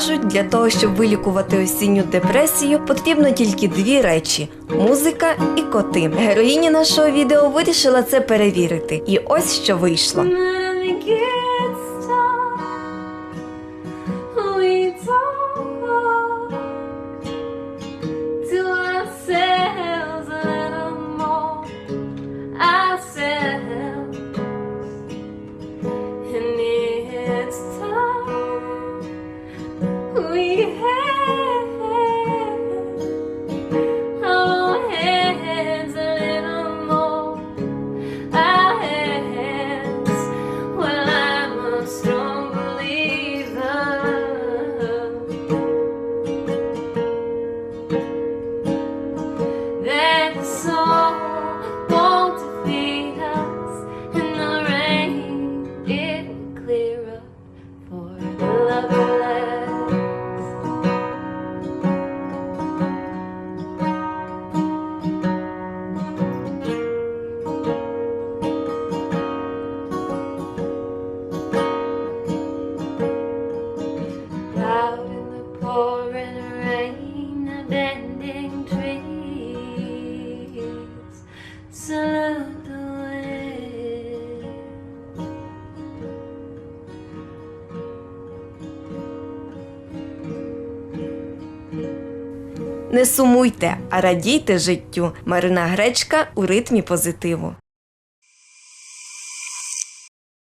Кажуть, для того, щоб вилікувати осінню депресію, потрібно тільки дві речі музика і коти. Героїня нашого відео вирішила це перевірити. І ось що вийшло. So. Не сумуйте, а радійте життю. Марина Гречка у ритмі позитиву.